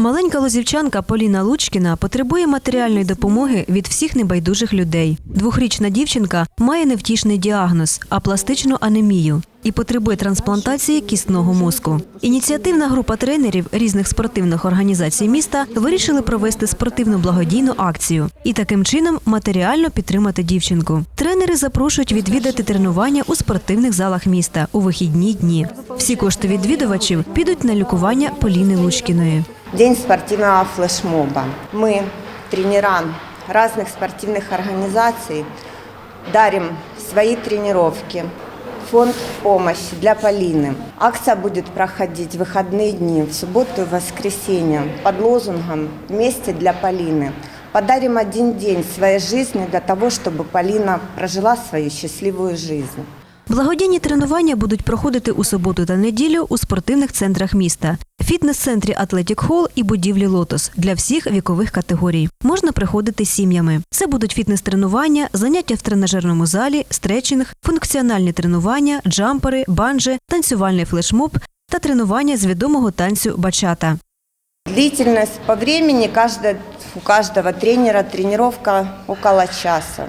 Маленька лозівчанка Поліна Лучкіна потребує матеріальної допомоги від всіх небайдужих людей. Двохрічна дівчинка має невтішний діагноз апластичну анемію і потребує трансплантації кістного мозку. Ініціативна група тренерів різних спортивних організацій міста вирішили провести спортивну благодійну акцію і таким чином матеріально підтримати дівчинку. Тренери запрошують відвідати тренування у спортивних залах міста у вихідні дні. Всі кошти відвідувачів підуть на лікування Поліни Лучкіної. День спортивного флешмоба. Мы, тренера разных спортивных организаций, дарим свои тренировки. Фонд помощи для Полины. Акция будет проходить в выходные дни, в субботу и воскресенье под лозунгом «Вместе для Полины». Подарим один день своей жизни для того, чтобы Полина прожила свою счастливую жизнь. Благодійні тренування будуть проходити у суботу та неділю у спортивних центрах міста, фітнес-центрі Атлетік Холл і будівлі Лотос для всіх вікових категорій. Можна приходити з сім'ями. Це будуть фітнес-тренування, заняття в тренажерному залі, стретчинг, функціональні тренування, джампери, банджі, танцювальний флешмоб та тренування з відомого танцю бачата. Длительность по времени у каждого тренера тренировка около часа.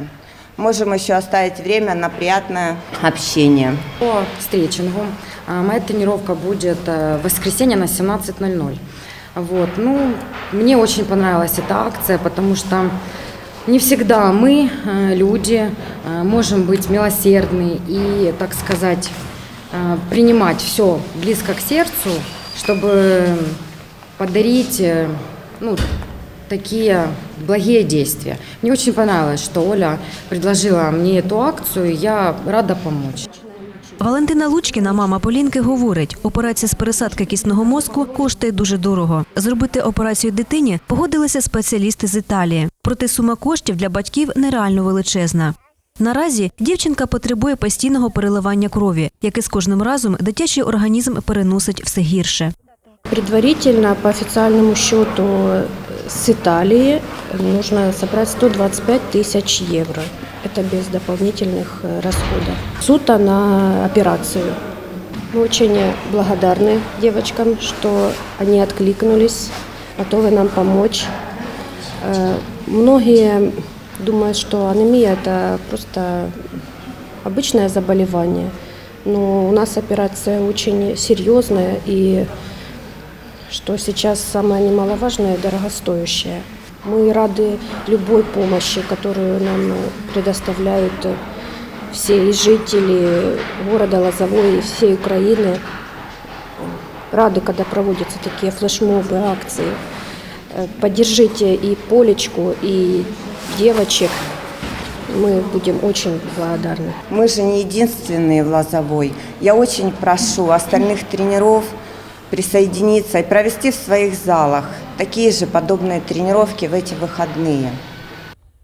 Можем еще оставить время на приятное общение. По стретчингу а, моя тренировка будет э, в воскресенье на 17.00. Вот. Ну, мне очень понравилась эта акция, потому что не всегда мы, э, люди, э, можем быть милосердны и, так сказать, принимать все близко к сердцу, чтобы подарить ну, такие благие действия. Мне очень понравилось, что Оля предложила мне эту акцию, и я рада помочь. Валентина Лучкіна, мама Полінки, говорить, операція з пересадки кісного мозку коштує дуже дорого. Зробити операцію дитині погодилися спеціалісти з Італії. Проте сума коштів для батьків нереально величезна. Наразі дівчинка потребує постійного переливання крові, яке з кожним разом дитячий організм переносить все гірше. Предварительно, по официальному счету с Италии, нужно собрать 125 тысяч евро. Это без дополнительных э, расходов. Сута на операцию. Мы очень благодарны девочкам, что они откликнулись, готовы нам помочь. Э, Многие думают, что анемия – это просто обычное заболевание. Но у нас операция очень серьезная и что сейчас самое немаловажное и дорогостоящее. Мы рады любой помощи, которую нам предоставляют все и жители города Лозовой, и всей Украины. Рады, когда проводятся такие флешмобы, акции. Э, Поддержите и Полечку, и девочек. Мы будем очень благодарны. Мы же не единственные в Лозовой. Я очень прошу остальных тренеров присоединиться и провести в своих залах такие же подобные тренировки в эти выходные.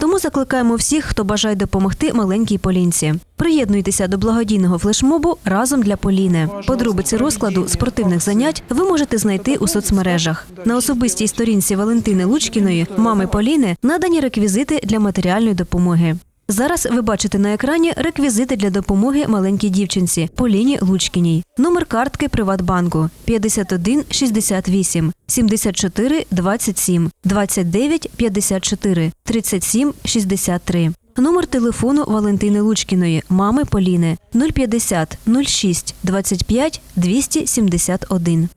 Тому закликаємо всіх, хто бажає допомогти маленькій Полінці. Приєднуйтеся до благодійного флешмобу разом для Поліни. Подробиці розкладу спортивних занять ви можете знайти у соцмережах. На особистій сторінці Валентини Лучкіної, мами Поліни, надані реквізити для матеріальної допомоги. Зараз ви бачите на екрані реквізити для допомоги маленькій дівчинці Поліні Лучкіній. Номер картки Приватбанку 51 68 74 27 29 54 37 63. Номер телефону Валентини Лучкіної, мами Поліни 050 06 25 271.